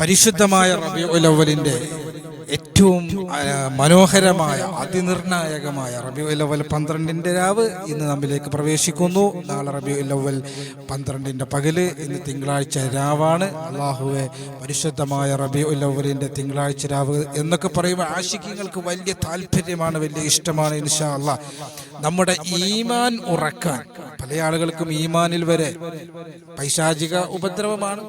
പരിശുദ്ധമായ റബിഉലവലിന്റെ ഏറ്റവും മനോഹരമായ അതിനിർണായകമായ റബിഉലവൽ പന്ത്രണ്ടിന്റെ രാവ് ഇന്ന് നമ്മിലേക്ക് പ്രവേശിക്കുന്നു. നാളെ റബിഉലവൽ പന്ത്രണ്ടിന്റെ പകൽ ഇന്ന് തിങ്കളാഴ്ച രാവാണ്. അള്ളാഹുവെ പരിശുദ്ധമായ റബിഉലവലിന്റെ തിങ്കളാഴ്ച രാവ് എന്നൊക്കെ പറയുമ്പോൾ ആശിക്യങ്ങൾക്ക് വലിയ താല്പര്യമാണ് വലിയ ഇഷ്ടമാണ് ഇൻഷാ നമ്മുടെ ഈമാൻ ഉറക്കാൻ പല ആളുകൾക്കും ഈമാനിൽ വരെ പൈശാചിക ഉപദ്രവമാണ്.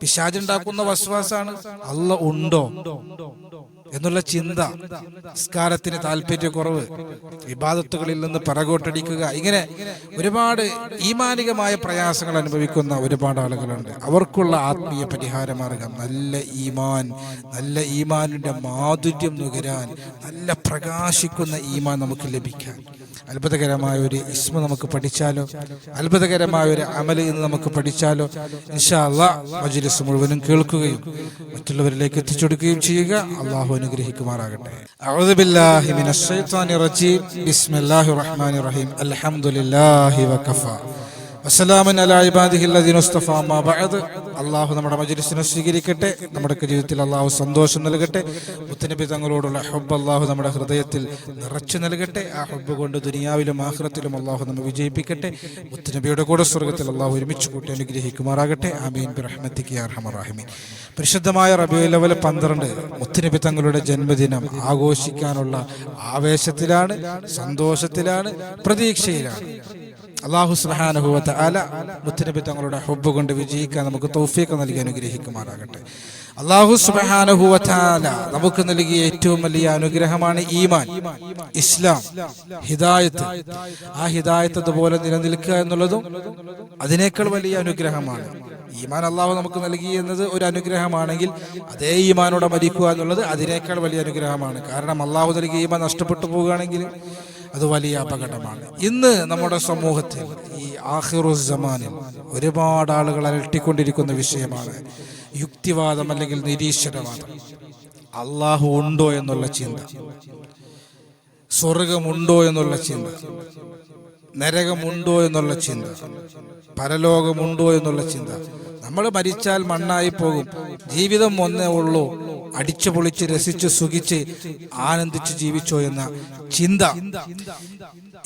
പിശാജുണ്ടാക്കുന്ന വസ്വാസാണ്. അല്ല ഉണ്ടോ? എന്നുള്ള ചിന്ത നിസ്കാരത്തിന് താല്പര്യക്കുറവ് വിവാദത്തുകളിൽ നിന്ന് പിറകോട്ടടിക്കുക ഇങ്ങനെ ഒരുപാട് ഈമാനികമായ പ്രയാസങ്ങൾ അനുഭവിക്കുന്ന ഒരുപാട് ആളുകളുണ്ട്. അവർക്കുള്ള ആത്മീയ പരിഹാരമാർഗം നല്ല ഈമാൻ നല്ല ഈമാനിന്റെ മാധുര്യം നുകരാൻ നല്ല പ്രകാശിക്കുന്ന ഈമാൻ നമുക്ക് ലഭിക്കാൻ. അത്ഭുതകരമായ ഒരു ഇസ്മ നമുക്ക് പഠിച്ചാലോ? അത്ഭുതകരമായ ഒരു അമൽ ഇന്ന് നമുക്ക് പഠിച്ചാലോ? ഇൻഷാ അള്ളാഹ് മജ്ലിസ് മുഴുവനും കേൾക്കുകയും മറ്റുള്ളവരിലേക്ക് എത്തിച്ചു കൊടുക്കുകയും ചെയ്യുക. അള്ളാഹു അനുഗ്രഹിക്കുമാറാകട്ടെ. അള്ളാഹു നമ്മുടെ മജുരിസിനെ സ്വീകരിക്കട്ടെ നമ്മുടെ ജീവിതത്തിൽ അള്ളാഹു സന്തോഷം നൽകട്ടെ മുത്തനബി തങ്ങളോടുള്ള ഹബ്ബ് അള്ളാഹു നമ്മുടെ ഹൃദയത്തിൽ നിറച്ചു നൽകട്ടെ ആ ഹബ്ബ് കൊണ്ട് ദുനിയാവിലും ആഖിറത്തിലും അള്ളാഹു നമ്മെ വിജയിപ്പിക്കട്ടെ മുത്തനബിയുടെ കൂടെ സ്വർഗത്തിൽ അള്ളാഹു ഒരുമിച്ച് കൂട്ടി അനുഗ്രഹിക്കുമാറാകട്ടെ ആമീൻ. ബിറഹ്മത്തിക്ക് യാ അർഹമർ റഹീമീൻ. പരിശുദ്ധമായ റബിയ ലെവൽ പന്ത്രണ്ട് മുത്തനബി തങ്ങളുടെ ജന്മദിനം ആഘോഷിക്കാനുള്ള ആവേശത്തിലാണ് സന്തോഷത്തിലാണ് പ്രതീക്ഷയിലാണ്. അള്ളാഹു സുബാനുഭവത്തെ ആല മുത്തനബി തങ്ങളുടെ ഹുബ് കൊണ്ട് വിജയിക്കാൻ നമുക്ക് തൗഫീഖ് നൽകി അനുഗ്രഹിക്കുമാറാകട്ടെ. അള്ളാഹു സുബ്ഹാനഹുവത ആല നമുക്ക് നൽകിയ ഏറ്റവും വലിയ അനുഗ്രഹമാണ് ഈമാൻ ഇസ്ലാം ഹിദായത്ത്. ആ ഹിദായത്ത് അതുപോലെ നിലനിൽക്കുക എന്നുള്ളതും അതിനേക്കാൾ വലിയ അനുഗ്രഹമാണ്. ഈമാൻ അള്ളാഹു നമുക്ക് നൽകി എന്നത് ഒരു അനുഗ്രഹമാണെങ്കിൽ അതേ ഈമാനോടെ മരിക്കുക എന്നുള്ളത് അതിനേക്കാൾ വലിയ അനുഗ്രഹമാണ്. കാരണം അള്ളാഹു നൽകിയ ഈമാൻ നഷ്ടപ്പെട്ടു പോവുകയാണെങ്കിൽ അത് വലിയ അപകടമാണ്. ഇന്ന് നമ്മുടെ സമൂഹത്തിൽ ഈ ആഹിറുസമാനിൽ ഒരുപാട് ആളുകൾ അലട്ടിക്കൊണ്ടിരിക്കുന്ന വിഷയമാണ് യുക്തിവാദം അല്ലെങ്കിൽ നിരീശ്വരവാദം. അള്ളാഹു ഉണ്ടോ എന്നുള്ള ചിന്ത. സ്വർഗമുണ്ടോ എന്നുള്ള ചിന്ത. നരകമുണ്ടോ എന്നുള്ള ചിന്ത. പരലോകമുണ്ടോ എന്നുള്ള ചിന്ത. നമ്മൾ മരിച്ചാൽ മണ്ണായി പോകും. ജീവിതം ഒന്നേ ഉള്ളൂ. അടിച്ചു പൊളിച്ച് രസിച്ച് സുഖിച്ച് ആനന്ദിച്ച് ജീവിച്ചോ എന്ന ചിന്ത.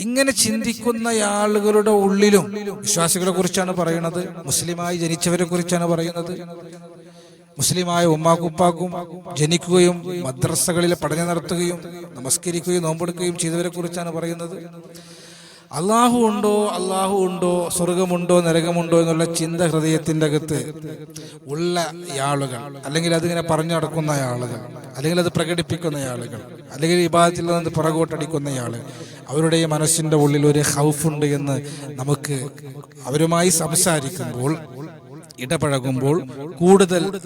ഇങ്ങനെ ചിന്തിക്കുന്ന ആളുകളുടെ ഉള്ളിലും വിശ്വാസികളെ കുറിച്ചാണ് പറയുന്നത്. മുസ്ലിമായി ജനിച്ചവരെ കുറിച്ചാണ് പറയുന്നത്. മുസ്ലിമായ ഉമ്മാക്കുപ്പാക്കും ജനിക്കുകയും മദ്രസകളിൽ പഠനം നടത്തുകയും നമസ്കരിക്കുകയും നോമ്പെടുക്കുകയും ചെയ്തവരെ കുറിച്ചാണ് പറയുന്നത്. അള്ളാഹു ഉണ്ടോ അള്ളാഹു ഉണ്ടോ സ്വർഗമുണ്ടോ നരകമുണ്ടോ എന്നുള്ള ചിന്ത ഹൃദയത്തിന്റെ അകത്ത് ഉള്ള ആളുകൾ അല്ലെങ്കിൽ അതിങ്ങനെ പറഞ്ഞു നടക്കുന്ന ആളുകൾ അല്ലെങ്കിൽ അത് പ്രകടിപ്പിക്കുന്ന ആളുകൾ അല്ലെങ്കിൽ വിഭാഗത്തിൽ നിന്ന് പുറകോട്ടടിക്കുന്ന ആളുകൾ അവരുടെ മനസ്സിന്റെ ഉള്ളിൽ ഒരു ഹൗഫുണ്ട് എന്ന് നമുക്ക് അവരുമായി സംസാരിക്കുമ്പോൾ ഇടപഴകുമ്പോൾ കൂടുതൽ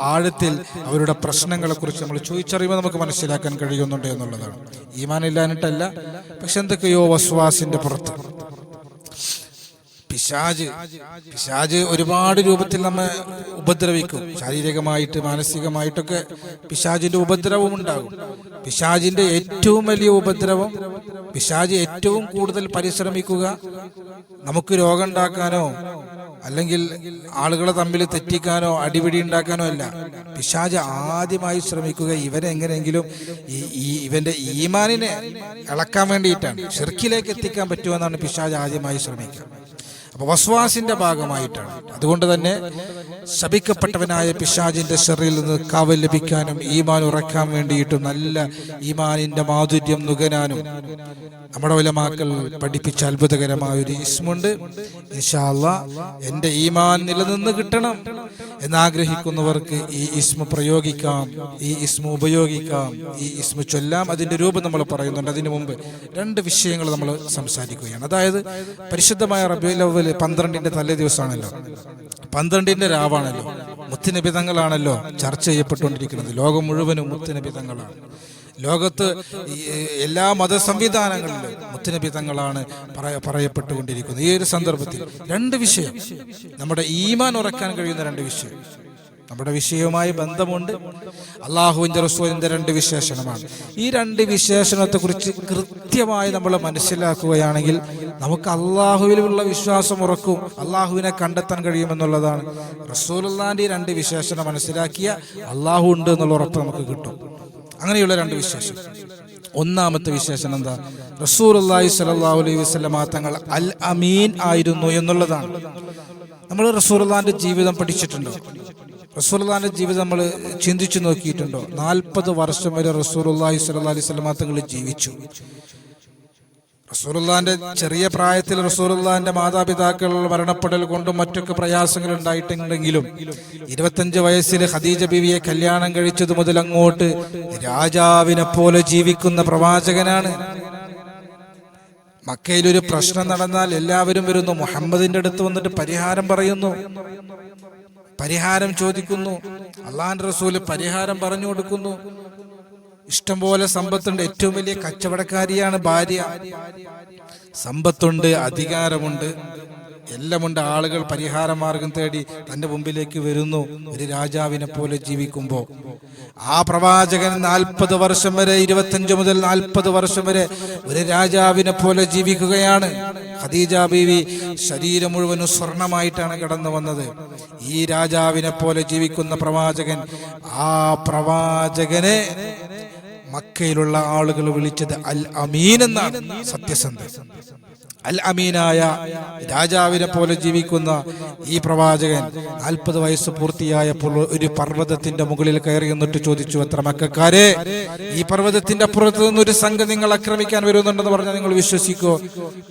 ആഴത്തിൽ അവരുടെ പ്രശ്നങ്ങളെ കുറിച്ച് നമ്മൾ ചോദിച്ചറിയുമ്പോൾ നമുക്ക് മനസ്സിലാക്കാൻ കഴിയുന്നുണ്ട് എന്നുള്ളതാണ്. ഈമാനില്ലാഞ്ഞിട്ടല്ല പക്ഷെ എന്തൊക്കെയോ വസ്വാസിന്റെ പുറത്ത്. പിശാജ് പിശാജ് ഒരുപാട് രൂപത്തിൽ നമ്മെ ഉപദ്രവിക്കും. ശാരീരികമായിട്ട് മാനസികമായിട്ടൊക്കെ പിശാജിന്റെ ഉപദ്രവം ഉണ്ടാകും. പിശാജിന്റെ ഏറ്റവും വലിയ ഉപദ്രവം പിശാജ് ഏറ്റവും കൂടുതൽ പരിശ്രമിക്കുക നമുക്ക് രോഗം ഉണ്ടാക്കാനോ അല്ലെങ്കിൽ ആളുകളെ തമ്മിൽ തെറ്റിക്കാനോ അടിപിടി ഉണ്ടാക്കാനോ അല്ല. പിശാജ് ആദ്യമായി ശ്രമിക്കുക ഇവനെ എങ്ങനെയെങ്കിലും ഈ ഈ- ഇവന്റെ ഈമാനിനെ ഇളക്കാൻ വേണ്ടിയിട്ടാണ്. ഷിർക്കിലേക്ക് എത്തിക്കാൻ പറ്റുമെന്നാണ് പിശാജ് ആദ്യമായി ശ്രമിക്കുക. അപ്പൊ വസ്വാസിന്റെ ഭാഗമായിട്ടാണ്. അതുകൊണ്ട് തന്നെ ശപിക്കപ്പെട്ടവനായ പിശാജിന്റെ ഷെറിൽ നിന്ന് കാവൽ ലഭിക്കാനും ഈമാൻ ഉറക്കാൻ വേണ്ടിയിട്ട് നല്ല ഈമാനിന്റെ മാധുര്യം നുകരാനും നമ്മുടെ ഉലമാക്കൾ പഠിപ്പിച്ച അത്ഭുതകരമായ ഒരു ഇസ്മുണ്ട് എന്റെ ഈമാൻ നിലനിന്ന് കിട്ടണം. എന്നാഗ്രഹിക്കുന്നവർക്ക് ഈ ഇസ്മ പ്രയോഗിക്കാം ഈ ഇസ്മ ഉപയോഗിക്കാം ഈ ഇസ്മ ചൊല്ലാം അതിന്റെ രൂപം നമ്മൾ പറയുന്നുണ്ട്. അതിനു മുമ്പ് രണ്ട് വിഷയങ്ങൾ നമ്മൾ സംസാരിക്കുകയാണ്. അതായത് പരിശുദ്ധമായ റബിലവൽ പന്ത്രണ്ടിന്റെ തലേ ദിവസമാണല്ലോ. പന്ത്രണ്ടിന്റെ രാവാണല്ലോ. മുത്തുനിബിതങ്ങളാണല്ലോ ചർച്ച ചെയ്യപ്പെട്ടുകൊണ്ടിരിക്കുന്നത്. ലോകം മുഴുവനും മുത്തുനിബിതങ്ങളാണ്. ലോകത്ത് എല്ലാ മത സംവിധാനങ്ങളിലും മുത്തുനബി തങ്ങളാണ് പറയ പറയപ്പെട്ടുകൊണ്ടിരിക്കുന്നത്. ഈ ഒരു സന്ദർഭത്തിൽ രണ്ട് വിഷയം. നമ്മുടെ ഈമാൻ ഉറക്കാൻ കഴിയുന്ന രണ്ട് വിഷയം. നമ്മുടെ വിഷയവുമായി ബന്ധമുണ്ട്. അള്ളാഹുവിന്റെ റസൂലിന്റെ രണ്ട് വിശേഷണമാണ്. ഈ രണ്ട് വിശേഷണത്തെക്കുറിച്ച് കൃത്യമായി നമ്മൾ മനസ്സിലാക്കുകയാണെങ്കിൽ നമുക്ക് അള്ളാഹുവിലുള്ള വിശ്വാസം ഉറക്കും. അള്ളാഹുവിനെ കണ്ടെത്താൻ കഴിയുമെന്നുള്ളതാണ്. റസൂലുള്ളാന്റെ ഈ രണ്ട് വിശേഷണം മനസ്സിലാക്കിയ അള്ളാഹു ഉണ്ട് എന്നുള്ള ഉറപ്പ് നമുക്ക് കിട്ടും. അങ്ങനെയുള്ള രണ്ട് വിശേഷം. ഒന്നാമത്തെ വിശേഷം എന്താ? റസൂർ അള്ളാഹി സലാഹു അലൈഹി വസ്ലമ തങ്ങൾ അൽ അമീൻ ആയിരുന്നു എന്നുള്ളതാണ്. നമ്മൾ റസൂർ റസൂർലാന്റെ ജീവിതം പഠിച്ചിട്ടുണ്ടോ? റസൂർലാന്റെ ജീവിതം നമ്മൾ ചിന്തിച്ചു നോക്കിയിട്ടുണ്ടോ? നാൽപ്പത് വർഷം വരെ റസൂർല്ലാഹി സ്വല്ലാ അലൈഹി സ്വലമാ തങ്ങൾ ജീവിച്ചു. റസൂലുള്ളാന്റെ ചെറിയ പ്രായത്തിൽ റസൂലുള്ളാന്റെ മാതാപിതാക്കൾ മരണപ്പെടൽ കൊണ്ടും മറ്റൊക്കെ പ്രയാസങ്ങൾ ഉണ്ടായിട്ടുണ്ടെങ്കിലും ഇരുപത്തഞ്ച് വയസ്സിൽ ഖദീജ ബീവിയെ കല്യാണം കഴിച്ചത് മുതൽ അങ്ങോട്ട് രാജാവിനെ പോലെ ജീവിക്കുന്ന പ്രവാചകനാണ്. മക്കയിൽ ഒരു പ്രശ്നം നടന്നാൽ എല്ലാവരും വരുന്നു. മുഹമ്മദിന്റെ അടുത്ത് വന്നിട്ട് പരിഹാരം പറയുന്നു. പരിഹാരം ചോദിക്കുന്നു. അള്ളാഹാൻ റസൂൽ പരിഹാരം പറഞ്ഞു കൊടുക്കുന്നു. ഇഷ്ടംപോലെ സമ്പത്തുണ്ട്. ഏറ്റവും വലിയ കച്ചവടക്കാരിയാണ് ഭാര്യ. സമ്പത്തുണ്ട് അധികാരമുണ്ട് എല്ലാമുണ്ട്. ആളുകൾ പരിഹാര മാർഗം തേടി തന്റെ മുമ്പിലേക്ക് വരുന്നു. ഒരു രാജാവിനെ പോലെ ജീവിക്കുമ്പോൾ. ആ പ്രവാചകൻ നാൽപ്പത് വർഷം വരെ ഇരുപത്തഞ്ച് മുതൽ നാൽപ്പത് വർഷം വരെ ഒരു രാജാവിനെ പോലെ ജീവിക്കുകയാണ്. ഖദീജ ബീവി ശരീരം മുഴുവനും സ്വർണമായിട്ടാണ് കടന്നു വന്നത്. ഈ രാജാവിനെ പോലെ ജീവിക്കുന്ന പ്രവാചകൻ ആ പ്രവാചകനെ മക്കയിലുള്ള ആളുകൾ വിളിച്ചത് അൽ അമീൻ എന്നാണ് സത്യസന്ധ അൽ അമീനായ രാജാവിനെ പോലെ ജീവിക്കുന്ന ഈ പ്രവാചകൻ നാൽപ്പത് വയസ്സ് പൂർത്തിയായപ്പോൾ ഒരു പർവതത്തിന്റെ മുകളിൽ കയറി എന്നിട്ട് ചോദിച്ചു എത്ര മക്കാരെ? ഈ പർവതത്തിന്റെ അപ്പുറത്ത് നിന്ന് ഒരു സംഘം നിങ്ങൾ ആക്രമിക്കാൻ വരുന്നുണ്ടെന്ന് പറഞ്ഞാൽ നിങ്ങൾ വിശ്വസിക്കോ?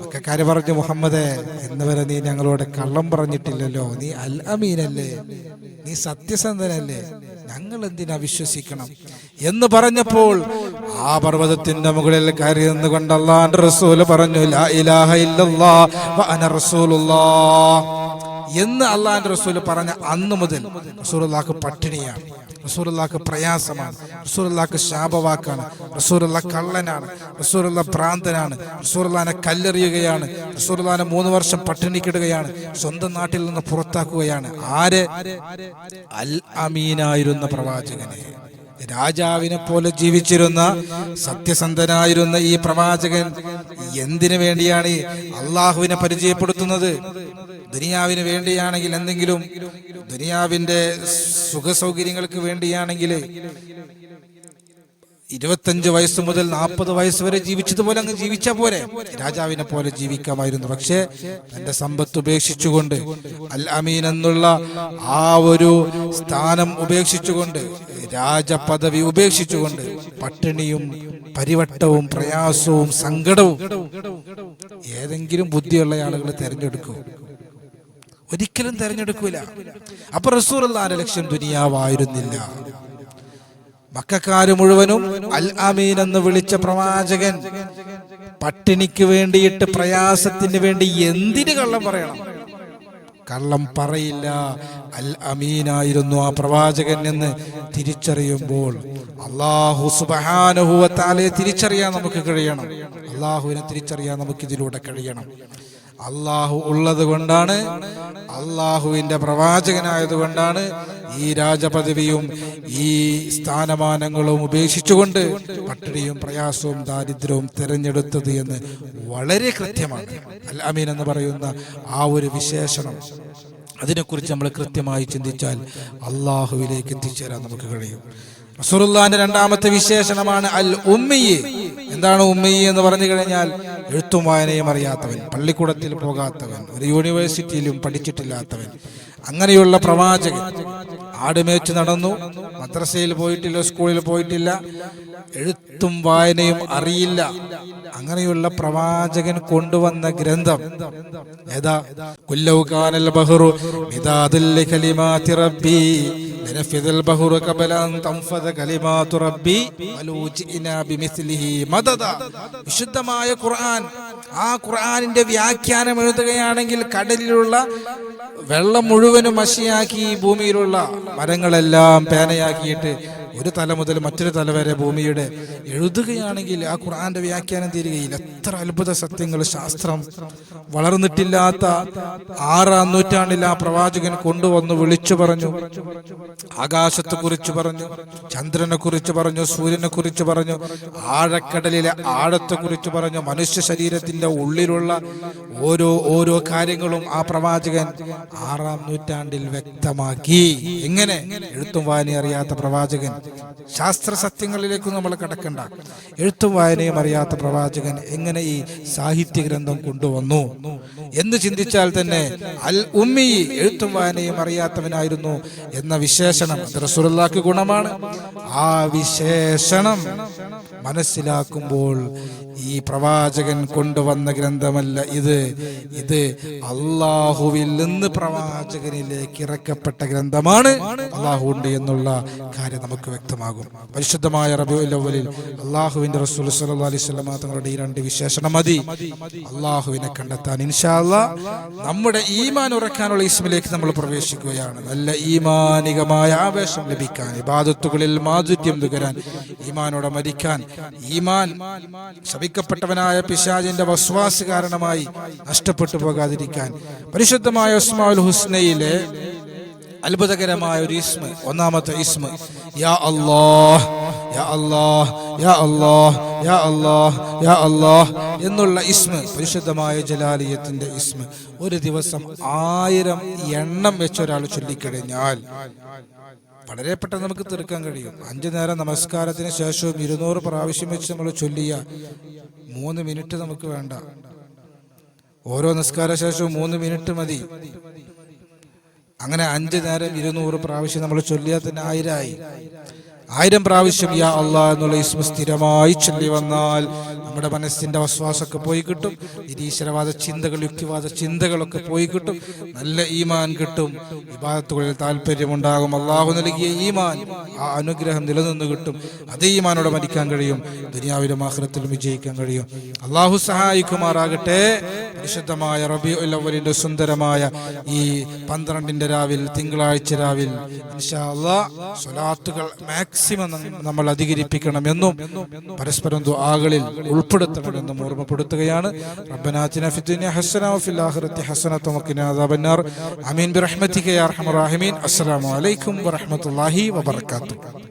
മക്കാര് പറഞ്ഞു മുഹമ്മദ് എന്നവരെ നീ ഞങ്ങളോട് കള്ളം പറഞ്ഞിട്ടില്ലല്ലോ. നീ അൽ അമീനല്ലേ? നീ സത്യസന്ധനല്ലേ? ഞങ്ങൾ എന്തിനാ വിശ്വസിക്കണം? എന്ന് പറഞ്ഞപ്പോൾ ആ പർവതത്തിന്റെ മുകളിൽ കയറി നിന്നുകൊണ്ട് അള്ളാന്റെ പറഞ്ഞു എന്ന് അള്ളാന്റെ റസൂൽ പറഞ്ഞ അന്ന് മുതൽ റസൂൽ പട്ടിണിയാണ്. റസൂലുള്ളാക്ക് പ്രയാസമാണ്. റസൂലുള്ളാക്ക് ശാപവാക്കാണ്. റസൂറുള്ള കള്ളനാണ്. റസൂറുള്ള ഭ്രാന്തനാണ്. റസൂലുള്ളാനെ കല്ലെറിയുകയാണ്. റസൂലുള്ളാനെ മൂന്ന് വർഷം പട്ടിണിക്കിടുകയാണ്. സ്വന്തം നാട്ടിൽ നിന്ന് പുറത്താക്കുകയാണ്. ആര്? അൽ അമീനായിരുന്ന പ്രവാചകനെ. രാജാവിനെ പോലെ ജീവിച്ചിരുന്ന സത്യസന്ധനായിരുന്ന ഈ പ്രവാചകൻ എന്തിനു വേണ്ടിയാണ് അള്ളാഹുവിനെ പരിചയപ്പെടുത്തുന്നത്? ദുനിയാവിന് വേണ്ടിയാണെങ്കിൽ എന്തെങ്കിലും ദുനിയാവിന്റെ സുഖസൗകര്യങ്ങൾക്ക് വേണ്ടിയാണെങ്കിൽ ഇരുപത്തഞ്ച് വയസ്സ് മുതൽ നാൽപ്പത് വയസ്സ് വരെ ജീവിച്ചതുപോലെ അങ്ങ് ജീവിച്ചാ പോരെ. രാജാവിനെ പോലെ ജീവിക്കാമായിരുന്നു. പക്ഷേ തന്റെ സമ്പത്ത് ഉപേക്ഷിച്ചുകൊണ്ട് അൽ അമീൻ എന്നുള്ള ആ ഒരു സ്ഥാനം ഉപേക്ഷിച്ചുകൊണ്ട് രാജപദവി ഉപേക്ഷിച്ചുകൊണ്ട് പട്ടിണിയും പരിവട്ടവും പ്രയാസവും സങ്കടവും ഏതെങ്കിലും ബുദ്ധിയുള്ള ആളുകൾ തിരഞ്ഞെടുക്കും. ഒരിക്കലും തെരഞ്ഞെടുക്കൂല. അപ്പൊ റസൂർ അള്ളാന്റെ ലക്ഷ്യം ദുനിയാവായിരുന്നില്ല. മക്കാര് മുഴുവനും അൽ അമീൻ എന്ന് വിളിച്ച പ്രവാചകൻ പട്ടിണിക്ക് വേണ്ടിയിട്ട് പ്രയാസത്തിന് വേണ്ടി എന്തിന് കള്ളം പറയണം? കള്ളം പറയില്ല. അൽ അമീനായിരുന്നു ആ പ്രവാചകൻ എന്ന് തിരിച്ചറിയുമ്പോൾ അള്ളാഹു സുബാനുഹുവത്താലെ തിരിച്ചറിയാൻ നമുക്ക് കഴിയണം. അള്ളാഹുവിനെ തിരിച്ചറിയാൻ നമുക്ക് ഇതിലൂടെ കഴിയണം. അള്ളാഹു ഉള്ളത് കൊണ്ടാണ് അള്ളാഹുവിന്റെ പ്രവാചകനായതുകൊണ്ടാണ് ഈ രാജപദവിയും ഈ സ്ഥാനമാനങ്ങളും ഉപേക്ഷിച്ചുകൊണ്ട് പട്ടിണിയും പ്രയാസവും ദാരിദ്ര്യവും തിരഞ്ഞെടുത്തത് എന്ന് വളരെ കൃത്യമാണ്. അൽ അമീൻ എന്ന് പറയുന്ന ആ ഒരു വിശേഷണം. അതിനെക്കുറിച്ച് നമ്മൾ കൃത്യമായി ചിന്തിച്ചാൽ അള്ളാഹുവിലേക്ക് എത്തിച്ചേരാൻ നമുക്ക് കഴിയും. റസൂറുല്ലാന്റെ രണ്ടാമത്തെ വിശേഷണമാണ് അൽ ഉമ്മി എന്താണ് ഉമ്മി എന്ന് പറഞ്ഞു കഴിഞ്ഞാൽ എഴുത്തും വായനയും അറിയാത്തവൻ പള്ളിക്കൂടത്തിൽ പോകാത്തവൻ ഒരു യൂണിവേഴ്സിറ്റിയിലും പഠിച്ചിട്ടില്ലാത്തവൻ അങ്ങനെയുള്ള പ്രവാചകൻ. ആടുമേച്ച് നടന്നു മദ്രസയിൽ പോയിട്ടില്ല സ്കൂളിൽ പോയിട്ടില്ല എഴുത്തും വായനയും അറിയില്ല. അങ്ങനെയുള്ള പ്രവാചകൻ കൊണ്ടുവന്ന ഗ്രന്ഥം ഏതാ? കാനൽ ബഹ്റു മിദാദുൽ കലിമാതി റബ്ബി لنفذ البحر قبل أن تنفذ كلمات ربي ولو جئنا بمثله مددا വിശുദ്ധമായ ഖുർആൻ ആ ഖുർആനിന്റെ വ്യാഖ്യാനം എഴുതുകയാണെങ്കിൽ കടലിലുള്ള വെള്ളം മുഴുവനും മഷിയാക്കി ഈ ഭൂമിയിലുള്ള മരങ്ങളെല്ലാം പേനയാക്കിയിട്ട് ഒരു തല മുതൽ മറ്റൊരു തല വരെ ഭൂമിയുടെ എഴുതുകയാണെങ്കിൽ ആ ഖുർആന്റെ വ്യാഖ്യാനം തീരുകയില്ല. എത്ര അത്ഭുത സത്യങ്ങൾ ശാസ്ത്രം വളർന്നിട്ടില്ലാത്ത ആറാം നൂറ്റാണ്ടിൽ ആ പ്രവാചകൻ കൊണ്ടുവന്ന് വിളിച്ചു പറഞ്ഞു. ആകാശത്തെ കുറിച്ച് പറഞ്ഞു ചന്ദ്രനെ കുറിച്ച് പറഞ്ഞു സൂര്യനെ കുറിച്ച് പറഞ്ഞു ആഴക്കടലിലെ ആഴത്തെ കുറിച്ച് പറഞ്ഞു മനുഷ്യ ശരീരത്തിന്റെ ഉള്ളിലുള്ള ഓരോ ഓരോ കാര്യങ്ങളും ആ പ്രവാചകൻ ആറാം നൂറ്റാണ്ടിൽ വ്യക്തമാക്കി. എങ്ങനെ? എഴുത്തും വായന അറിയാത്ത പ്രവാചകൻ ശാസ്ത്ര സത്യങ്ങളിലേക്ക് നമ്മൾ കടക്കണ്ട. എഴുത്തും വായനയും അറിയാത്ത പ്രവാചകൻ എങ്ങനെ ഈ സാഹിത്യ ഗ്രന്ഥം കൊണ്ടുവന്നു? എന്ന് ചിന്തിച്ചാൽ തന്നെ അൽ ഉമ്മി എഴുത്തും വായനയും അറിയാത്തവനായിരുന്നു എന്ന വിശേഷണം അത് റസൂലുള്ളാഹിക്ക് ഗുണമാണ്. ആ വിശേഷണം മനസ്സിലാക്കുമ്പോൾ ഈ പ്രവാചകൻ കൊണ്ടുവന്ന ഗ്രന്ഥമല്ല ഇത്. ഇത് അള്ളാഹുവിൽ നിന്ന് പ്രവാചകനിലേക്ക് ഇറക്കപ്പെട്ട ഗ്രന്ഥമാണ്. അള്ളാഹു ഉണ്ട് എന്നുള്ള കാര്യം നമുക്ക് വ്യക്തമാകും. പരിശുദ്ധമായ റബിഉൽ അവലിൽ അള്ളാഹുവിന്റെ റസൂൽ സല്ലല്ലാഹു അലൈഹി വസല്ലം തങ്ങളുടെ ഈ രണ്ട് വിശേഷണം മതി. അള്ളാഹുവിനെ കണ്ടെത്താൻ ഇൻഷാല്ല നമ്മുടെ ഈമാൻ ഉറക്കാനുള്ള ഇസ്മിലേക്ക് നമ്മൾ പ്രവേശിക്കുകയാണ്. നല്ല ഈമാനികമായ ആവേശം ലഭിക്കാൻ ഇബാദത്തുകളിൽ മാധുര്യം തുകരാൻ ഈമാനോടെ മരിക്കാൻ ഈമാൻ ശപിക്കപ്പെട്ടവനായ പിശാജിന്റെ വസ്വാസ് കാരണമായി നഷ്ടപ്പെട്ടു പോകാതിരിക്കാൻ പരിശുദ്ധമായ ഉസ്മാഉൽ ഹുസ്നയിലെ അത്ഭുതകരമായ ഒരു ഇസ്മ ഒന്നാമത്തെ ഇസ്മ യാ അല്ലാഹ് യാ അല്ലാഹ് യാ അല്ലാഹ് യാ അല്ലാഹ് യാ അല്ലാഹ് എന്നുള്ള ഇസ്മ പരിശുദ്ധമായ ജലാലിയത്തിന്റെ ഇസ്മ. ഒരു ദിവസം ആയിരം എണ്ണം വെച്ച് ഒരാൾ ചൊല്ലിക്കഴിഞ്ഞാൽ വളരെ പെട്ടെന്ന് നമുക്ക് തീർക്കാൻ കഴിയും. അഞ്ചു നേരം നമസ്കാരത്തിന് ശേഷവും ഇരുന്നൂറ് പ്രാവശ്യം വെച്ച് നമ്മൾ ചൊല്ലിയ മൂന്ന് മിനിറ്റ് നമുക്ക് വേണ്ട. ഓരോ നിസ്കാര ശേഷവും മൂന്ന് മിനിറ്റ് മതി. അങ്ങനെ അഞ്ച് നേരം ഇരുന്നൂറ് പ്രാവശ്യം നമ്മൾ ചൊല്ലിയാൽ തന്നെ ആയിരമായി ആയിരം പ്രാവശ്യം യാ അള്ളാഹ് എന്നുള്ള ഇസ്മ സ്ഥിരമായി ചൊല്ലി വന്നാൽ നമ്മുടെ മനസ്സിന്റെ വസ്വാസമൊക്കെ പോയി കിട്ടും. നിരീശ്വരവാദ ചിന്തകൾ യുക്തിവാദ ചിന്തകളൊക്കെ പോയി കിട്ടും. നല്ല ഈമാൻ കിട്ടും. വിവാദത്തുകളിൽ താല്പര്യമുണ്ടാകും അള്ളാഹു നൽകിയ ഈമാൻ ആ അനുഗ്രഹം നിലനിന്ന് കിട്ടും. അതേ ഈമാനോടെ മരിക്കാൻ കഴിയും. ദുനിയാവിലും ആഹ്ലത്തിലും വിജയിക്കാൻ കഴിയും. അള്ളാഹു സഹായിക്കുമാറാകട്ടെ. വിശുദ്ധമായ റബി അവലിന്റെ സുന്ദരമായ ഈ പന്ത്രണ്ടിന്റെ രാവിൽ തിങ്കളാഴ്ച രാവിൽ സ്വലാത്തുകൾ മാക്സിമം നമ്മൾ അധികരിപ്പിക്കണമെന്നും പരസ്പരം ദുആകളിൽ ഉൾപ്പെടുത്തണമെന്നും ഓർമ്മപ്പെടുത്തുകയാണ്. റബ്ബനാതിന ഫിദ്ദുനിയ ഹസന വഫിൽ ആഖിറതി ഹസനത വഖിനാ അദാബന്നാർ. ആമീൻ ബിറഹ്മതിക യാ റഹീമീൻ. അസ്സലാമു അലൈക്കും വറഹ്മത്തുള്ളാഹി വബറകാതുഹു.